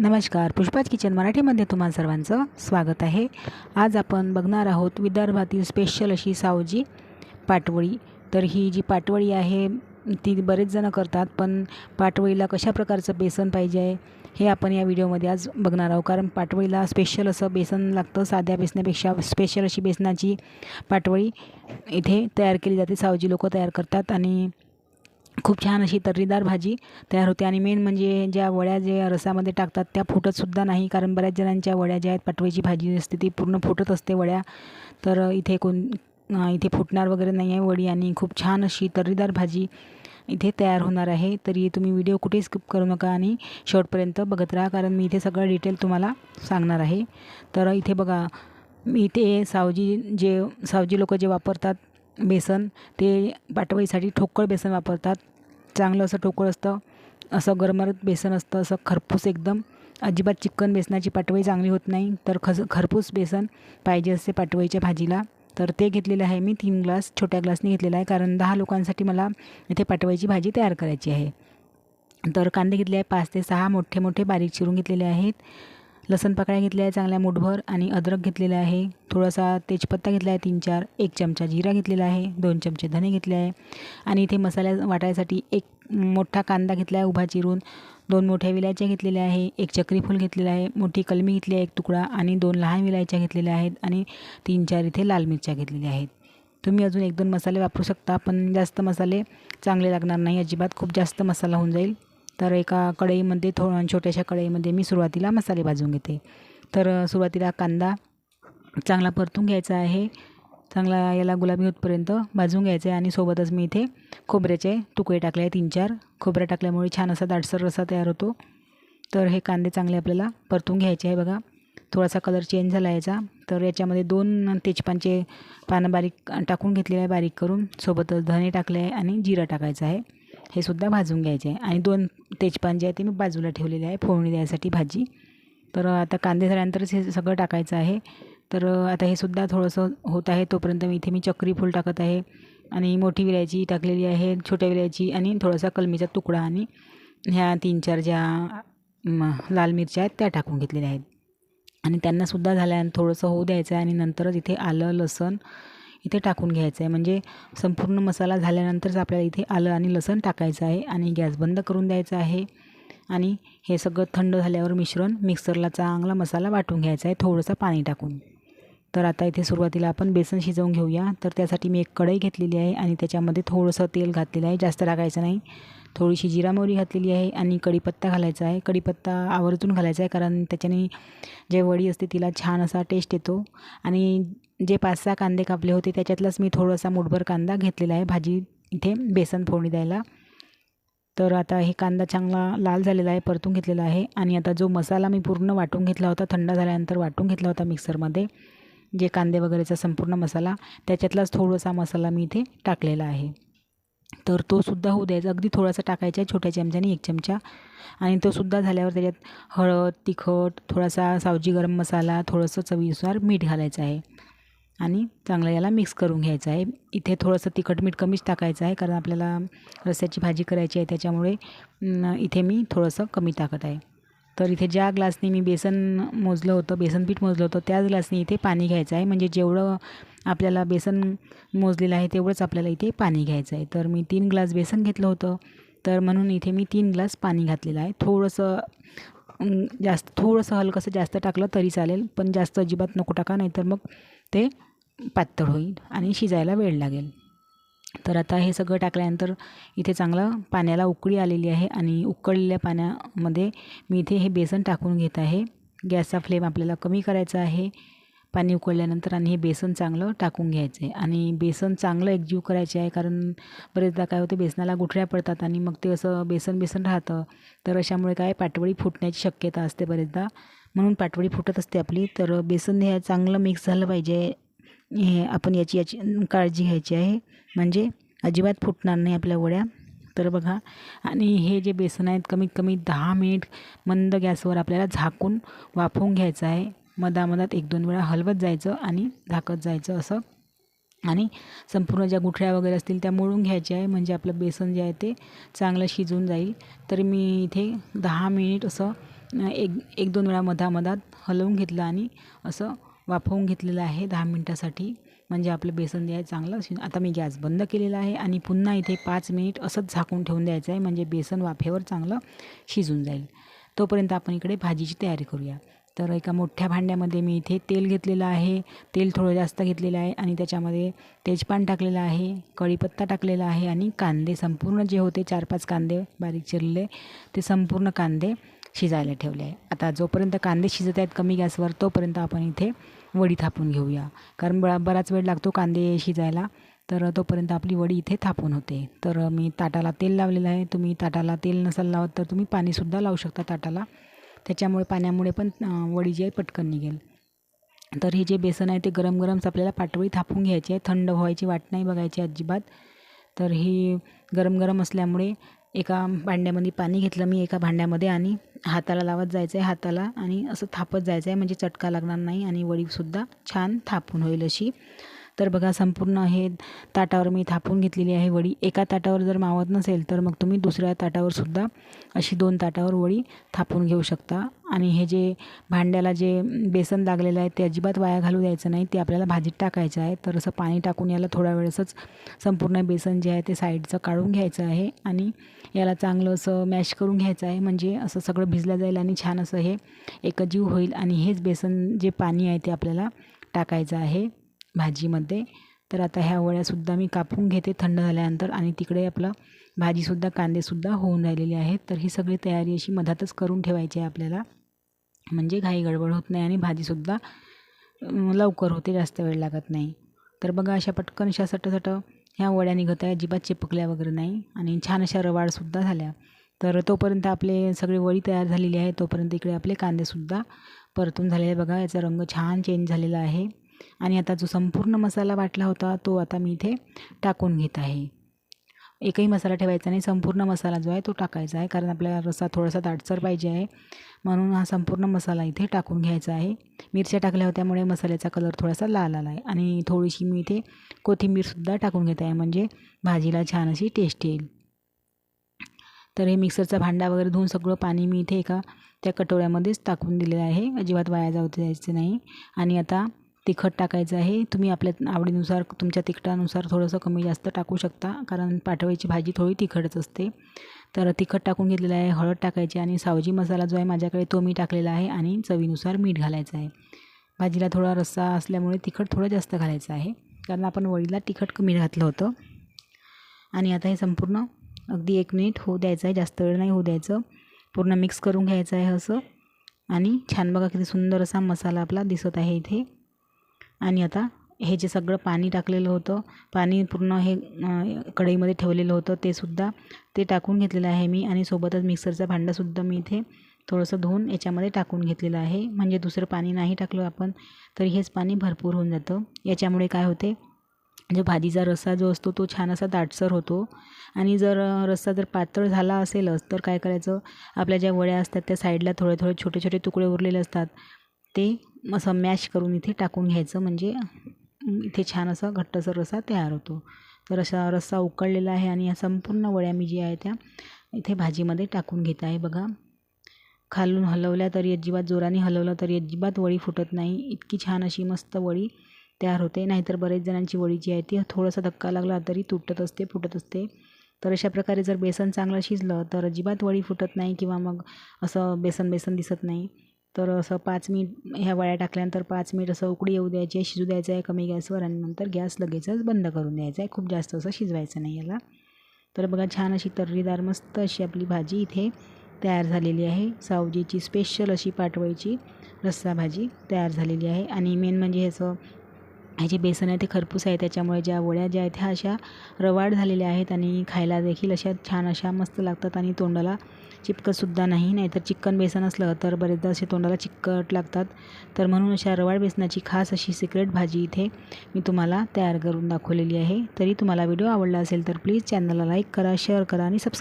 नमस्कार. पुष्पाच किचन मराठीमध्ये तुम्हा सर्वांचं स्वागत आहे. आज आपण बघणार आहोत विदर्भातील स्पेशल अशी सावजी पाटवळी तर ही जी पाटवळी आहे ती बरेच जणं करतात पण पाटवळीला कशा प्रकारचं बेसन पाहिजे आहे हे आपण या व्हिडिओमध्ये आज बघणार आहोत. कारण पाटवळीला स्पेशल असं बेसन लागतं साध्या बेसनापेक्षा स्पेशल अशी बेसनाची पाटवळी इथे तयार केली जाते. सावजी लोक तयार करतात आणि खूप छान अशी तर्रीदार भाजी तयार होते. आणि मेन म्हणजे ज्या वड्या जे रसामध्ये टाकतात त्या फुटतसुद्धा नाही. कारण बऱ्याच जणांच्या वड्या ज्या आहेत पटवायची भाजी असते ती पूर्ण फुटत असते वड्या. तर इथे कोण इथे फुटणार वगैरे नाही आहे वडी. आणि खूप छान अशी तर्रीदार भाजी इथे तयार होणार आहे. तरी तुम्ही व्हिडिओ कुठेही स्किप करू नका आणि शेवटपर्यंत बघत राहा. कारण मी इथे सगळं डिटेल तुम्हाला सांगणार आहे. तर इथे बघा मी इथे सावजी जे सावजी लोक जे वापरतात बेसन ते पाटवळीसाठी ठोकळ बेसन वापरतात. चांगलं असं ठोकळ असतं असं गरमरत बेसन असतं असं खरपूस एकदम. अजिबात चिकन बेसनाची पाटवळी चांगली होत नाही तर खस खरपूस बेसन पाहिजे असते पाटवळीच्या भाजीला. तर ते घेतलेलं आहे मी तीन ग्लास छोट्या ग्लासने घेतलेला आहे कारण दहा लोकांसाठी मला इथे पाटवळीची भाजी तयार करायची आहे. तर कांदे घेतले आहे पाच ते सहा मोठे मोठे बारीक चिरून घेतलेले आहेत. लसण पाकळ्या घेतल्या आहे चांगल्या मुठभर आणि अद्रक घेतलेला आहे. थोडासा तेजपत्ता घेतला आहे तीन चार एक चमचा जिरा घेतलेला आहे. दोन चमचे धने घेतले आहे. आणि इथे मसाल्या वाटायसाठी एक मोठा कांदा घेतला आहे उभा चिरून. दोन मोठ्या विलायच्या घेतलेल्या आहे. एक चक्रीफूल घेतलेला आहे. मोठी कलमी घेतली आहे एक तुकडा आणि दोन लहान विलायच्या घेतलेल्या आहेत आणि तीन चार इथे लाल मिरच्या घेतलेल्या आहेत. तुम्ही अजून एक दोन मसाले वापरू शकता पण जास्त मसाले चांगले लागणार नाही. अजिबात खूप जास्त मसाला होऊन जाईल. तर एका कढईमध्ये थो छोट्याशा कढईमध्ये मी सुरुवातीला मसाले भाजून घेते. तर सुरुवातीला कांदा चांगला परतून घ्यायचा आहे. चांगला याला गुलाबी होतपर्यंत भाजून घ्यायचं आहे आणि सोबतच मी इथे खोबऱ्याचे तुकडे टाकले आहे तीन चार खोबऱ्या टाकल्यामुळे छान असा दाटसर रसा तयार होतो. तर हे कांदे चांगले आपल्याला परतून घ्यायचे आहे बघा. थोडासा कलर चेंज झाला याचा. तर याच्यामध्ये दोन तेजपानचे पानं बारीक टाकून घेतलेले आहे बारीक करून. सोबतच धने टाकले आहे आणि जिरा टाकायचा आहे. हे सुद्धा भाजून घ्यायचे. आहे आणि दोन तेजपान जे आहे ते मी बाजूला ठेवलेले आहे फोडणी द्यायसाठी भाजी. तर आता कांदे झाल्यानंतरच हे सगळं टाकायचं आहे. तर आता हे सुद्धा थोडंसं होत आहे तोपर्यंत मी इथे मी चक्री फूल टाकत आहे. आणि मोठी विलायची टाकलेली आहे छोट्या विलायची आणि थोडासा कलमीचा तुकडा आणि ह्या तीन चार ज्या लाल मिरच्या आहेत त्या टाकून घेतलेल्या आहेत. आणि त्यांनासुद्धा झाल्यानंतर थोडंसं होऊ द्यायचं आहे आणि नंतरच इथे आलं लसण इथे टाकून घ्यायचं आहे म्हणजे संपूर्ण मसाला झाल्यानंतरच आपल्याला इथे आलं आणि लसण टाकायचं आहे आणि गॅस बंद करून द्यायचा आहे. आणि हे सगळं थंड झाल्यावर मिश्रण मिक्सरला चांगला मसाला वाटून घ्यायचा आहे. थोडंसं पाणी टाकून. तर आता इथे सुरुवातीला आपण बेसन शिजवून घेऊया. तर त्यासाठी मी एक कढई घेतलेली आहे आणि त्याच्यामध्ये थोडंसं तेल घातलेलं आहे. जास्त टाकायचं नाही. थोडीशी जिरा मोहरी घातलेली आहे आणि कढीपत्ता घालायचा आहे. कढीपत्ता आवर्जून घालायचा आहे कारण त्याच्याने जे वडी असते तिला छान असा टेस्ट येतो. आणि जे पाच सहा कांदे कापले होते त्याच्यातलाच मी थोडासा मुठभर कांदा घेतलेला आहे. भाजी इथे बेसन फोडणी द्यायला. तर आता हे कांदा चांगला लाल झालेला आहे परतून घेतलेला आहे. आणि आता जो मसाला मी पूर्ण वाटून घेतला होता थंड झाल्यानंतर वाटून घेतला होता मिक्सरमध्ये जे कांदे वगैरेचा संपूर्ण मसाला त्याच्यातलाच थोडासा मसाला मी इथे टाकलेला आहे. तर तो सुद्धा होऊ द्यायचा. अगदी थोडासा टाकायचा आहे छोट्या चमच्याने एक चमचा. आणि तो सुद्धा झाल्यावर त्याच्यात हळद तिखट थोडासा सावजी गरम मसाला थोडंसं चवीनुसार मीठ घालायचं आहे. आणि चांगलं याला मिक्स करून घ्यायचं आहे. इथे थोडंसं तिखट मीठ कमीच टाकायचं आहे कारण आपल्याला रस्स्याची भाजी करायची आहे त्याच्यामुळे इथे मी थोडंसं कमी टाकत आहे. तर इथे ज्या ग्लासने मी बेसन मोजलं होतं बेसन पीठ मोजलं होतं त्याच ग्लासने इथे पाणी घ्यायचं आहे. म्हणजे जेवढं आपल्याला बेसन मोजलेलं आहे तेवढंच आपल्याला इथे पाणी घ्यायचं आहे. तर मी तीन ग्लास बेसन घेतलं होतं. तर म्हणून इथे मी तीन ग्लास पाणी घातलेलं आहे. थोडंसं जास्त थोडंसं हलकंसं जास्त टाकलं तरी चालेल पण जास्त अजिबात नको टाका नाहीतर मग ते पातळ होईल आणि शिजायला वेळ लागेल. तर आता हे सगळं टाकल्यानंतर इथे चांगलं पाण्याला उकळी आलेली आहे आणि उकळलेल्या पाण्यामध्ये मी इथे हे बेसन टाकून घेत आहे. गॅसचा फ्लेम आपल्याला कमी करायचा आहे. पाणी उकळल्यानंतर आणि हे बेसन चांगलं टाकून घ्यायचं. आहे आणि बेसन चांगलं एकजीव करायचे आहे कारण बरेचदा काय होते बेसनाला गुठळ्या पडतात आणि मग ते असं बेसन बेसन राहतं. तर अशामुळे काय पाटवळी फुटण्याची शक्यता असते बरेचदा. म्हणून पाटवळी फुटत असते आपली. तर बेसन हे चांगलं मिक्स झालं पाहिजे. हे आपण याची याची काळजी घ्यायची आहे. म्हणजे अजिबात फुटणार नाही आपल्या वड्या. तर बघा आणि हे जे बेसन आहेत कमीत कमी दहा मिनिट मंद गॅसवर आपल्याला झाकून वाफवून घ्यायचं आहे. मधामधात एक दोन वेळा हलवत जायचं आणि झाकत जायचं असं. आणि संपूर्ण ज्या गुठळ्या वगैरे असतील त्या मोडून घ्यायच्या आहे. म्हणजे आपलं बेसन जे आहे ते चांगलं शिजून जाईल. तर मी इथे दहा मिनिट असं एक एक दोन वेळा मधामधात हलवून घेतलं आणि असं वाफवून घेतलेलं आहे दहा मिनटासाठी. म्हणजे आपलं बेसन जे आहे चांगलं शि आता मी गॅस बंद केलेला आहे आणि पुन्हा इथे पाच मिनिट असंच झाकून ठेवून द्यायचं आहे. म्हणजे बेसन वाफेवर चांगलं शिजून जाईल. तोपर्यंत आपण इकडे भाजीची तयारी करूया. तर एका मोठ्या भांड्यामध्ये मी इथे तेल घेतलेलं आहे. तेल थोडं जास्त घेतलेलं आहे आणि त्याच्यामध्ये तेजपान टाकलेलं आहे. कढीपत्ता टाकलेला आहे आणि कांदे संपूर्ण जे होते चार पाच कांदे बारीक चिरले ते संपूर्ण कांदे शिजायला ठेवले आहे. आता जोपर्यंत कांदे शिजत आहेत कमी गॅसवर तोपर्यंत आपण इथे वडी थापून घेऊया. कारण बळा बराच वेळ लागतो कांदे शिजायला. तर तोपर्यंत आपली वडी इथे थापून होते. तर मी ताटाला तेल लावलेलं आहे. तुम्ही ताटाला तेल नसाल लावत तर तुम्ही पाणीसुद्धा लावू शकता ताटाला. त्याच्यामुळे पाण्यामुळे पण वडी जी आहे पटकन निघेल. तर हे जे बेसन आहे ते गरम गरमच आपल्याला पाटवळी थापून घ्यायची आहे. थंड व्हायची वाट नाही बघायची अजिबात. तर ही गरम गरम असल्यामुळे एका भांड्यामध्ये पाणी घेतलं मी एका भांड्यामध्ये आणि हाताला लावत जायचं आहे हाताला आणि असं थापत जायचं आहे म्हणजे चटका लागणार नाही आणि वडीसुद्धा छान थापून होईल अशी. तर बघा संपूर्ण हे ताटावर मी थापून घेतलेली आहे वडी. एका ताटावर जर मावत नसेल तर मग तुम्ही दुसऱ्या ताटावर सुद्धा अशी दोन ताटावर वडी थापून घेऊ शकता. आणि हे जे भांड्याला जे बेसन लागलेलं आहे ते अजिबात वाया घालू द्यायचं नाही. ते आपल्याला भाजीत टाकायचं आहे. तर असं पाणी टाकून याला थोड्या वेळेसच संपूर्ण बेसन जे आहे ते साईडचं काढून घ्यायचं आहे. आणि याला चांगलं असं मॅश करून घ्यायचं आहे. म्हणजे असं सगळं भिजलं जाईल आणि छान असं हे एकजीव होईल. आणि हेच बेसन जे पाणी आहे ते आपल्याला टाकायचं आहे. भाजीमध्ये. तर आता ह्या वड्यासुद्धा मी कापून घेते थंड झाल्यानंतर आणि तिकडे आपलं भाजीसुद्धा कांदेसुद्धा होऊन राहिलेले आहेत. तर ही सगळी तयारी अशी मधातच करून ठेवायची आहे आपल्याला. म्हणजे घाई गडबड होत नाही आणि भाजीसुद्धा लवकर होते जास्त वेळ लागत नाही. तर बघा अशा पटकन अशा सटसट ह्या वड्या निघत आहे अजिबात चिपकल्या वगैरे नाही आणि छान अशा रवाळसुद्धा झाल्या. तर तोपर्यंत आपले सगळे वडी तयार झालेली आहे तोपर्यंत इकडे आपले कांदेसुद्धा परतून झालेले बघा याचा रंग छान चेंज झालेला आहे. आणि आता जो संपूर्ण मसाला वाटला होता तो आता मी इथे टाकून घेत आहे. एकही मसाला ठेवायचा नाही संपूर्ण मसाला जो आहे तो टाकायचा आहे कारण आपल्याला रसा थोडासा दाटसर पाहिजे आहे. म्हणून हा संपूर्ण मसाला इथे टाकून घ्यायचा आहे. मिरच्या टाकल्या होत्यामुळे मसाल्याचा कलर थोडासा लाल आला आहे आणि थोडीशी मी इथे कोथिंबीरसुद्धा टाकून घेत आहे म्हणजे भाजीला छान अशी टेस्ट येईल. तर हे मिक्सरचा भांडा वगैरे धुवून सगळं पाणी मी इथे एका त्या कटोऱ्यामध्येच टाकून दिलेलं आहे. अजिबात वाया जाऊ द्यायचं नाही. आणि आता तिखट टाकायचं आहे. तुम्ही आपल्या आवडीनुसार तुमच्या तिखटानुसार थोडंसं कमी जास्त टाकू शकता कारण पाठवायची भाजी थोडी तिखटच असते. तर तिखट टाकून घेतलेलं आहे हळद टाकायची आणि सावजी मसाला जो आहे माझ्याकडे तो मी टाकलेला आहे आणि चवीनुसार मीठ घालायचं आहे. भाजीला थोडा रस्सा असल्यामुळे तिखट थोडं जास्त घालायचं आहे कारण आपण वडीला तिखट मीठ घातलं होतं. आणि आता हे संपूर्ण अगदी एक मिनिट होऊ द्यायचं आहे जास्त वेळ नाही होऊ द्यायचं. पूर्ण मिक्स करून घ्यायचं आहे असं. आणि छान बघा किती सुंदर असा मसाला आपला दिसत आहे इथे. आणि आता हे जे सगळं पाणी टाकलेलं होतं पाणी पूर्ण हे कढईमध्ये ठेवलेलं होतं तेसुद्धा ते टाकून घेतलेलं आहे मी आणि सोबतच मिक्सरचं भांडंसुद्धा मी इथे थोडंसं धुवून याच्यामध्ये टाकून घेतलेलं आहे. म्हणजे दुसरं पाणी नाही टाकलं आपण तर हेच पाणी भरपूर होऊन जातं. याच्यामुळे काय होते जो भाजीचा रस्सा जो असतो तो छान असा दाटसर होतो. आणि जर रस्सा जर पातळ झाला असेलच तर काय करायचं आपल्या ज्या वड्या असतात त्या साईडला थोडे थोडे छोटे छोटे तुकडे उरलेले असतात ते असं मॅश करून इथे टाकून घ्यायचं. म्हणजे इथे छान असा घट्टसर रस्सा तयार होतो. तर असा रस्सा उकळलेला आहे आणि या संपूर्ण वड्या मी ज्या आहे त्या इथे भाजीमध्ये टाकून घेत आहे. बघा. खालून हलवल्या तरी अजिबात जोराने हलवलं तरी अजिबात वडी फुटत नाही. इतकी छान अशी मस्त वडी तयार होते. नाहीतर बरेच जणांची वडी जी आहे ती थोडासा धक्का लागला तरी तुटत असते फुटत असते. तर अशा प्रकारे जर बेसन चांगलं शिजलं तर अजिबात वडी फुटत नाही किंवा मग असं बेसन बेसन दिसत नाही. तर असं पाच मिनिट ह्या वड्या टाकल्यानंतर पाच मिनिट असं उकडी येऊ द्यायची आहे शिजू द्यायचं आहे कमी गॅसवर आणि नंतर गॅस लगेचच बंद करून द्यायचा आहे. खूप जास्त असं शिजवायचं नाही याला. तर बघा छान अशी तर्रीदार मस्त अशी आपली भाजी इथे तयार झालेली आहे. सावजीची स्पेशल अशी पाटवळीची रस्सा भाजी तयार झालेली आहे. आणि मेन म्हणजे ह्याचं हे जे बेसन आहे ते खरपूस आहे त्याच्यामुळे ज्या वड्या ज्या आहेत ह्या अशा रवाड झालेल्या आहेत आणि खायला देखील अशा छान अशा मस्त लागतात आणि तोंडाला चिपकतसुद्धा नाही नाहीतर चिकन बेसन असलं तर बरेचदा असे तोंडाला चिकट लागतात. तर म्हणून अशा रवाळ बेसनाची खास अशी सिक्रेट भाजी इथे मी तुम्हाला तयार करून दाखवलेली आहे. तरी तुम्हाला व्हिडिओ आवडला असेल तर प्लीज चॅनलला लाईक करा शेअर करा आणि सबस्क्राईब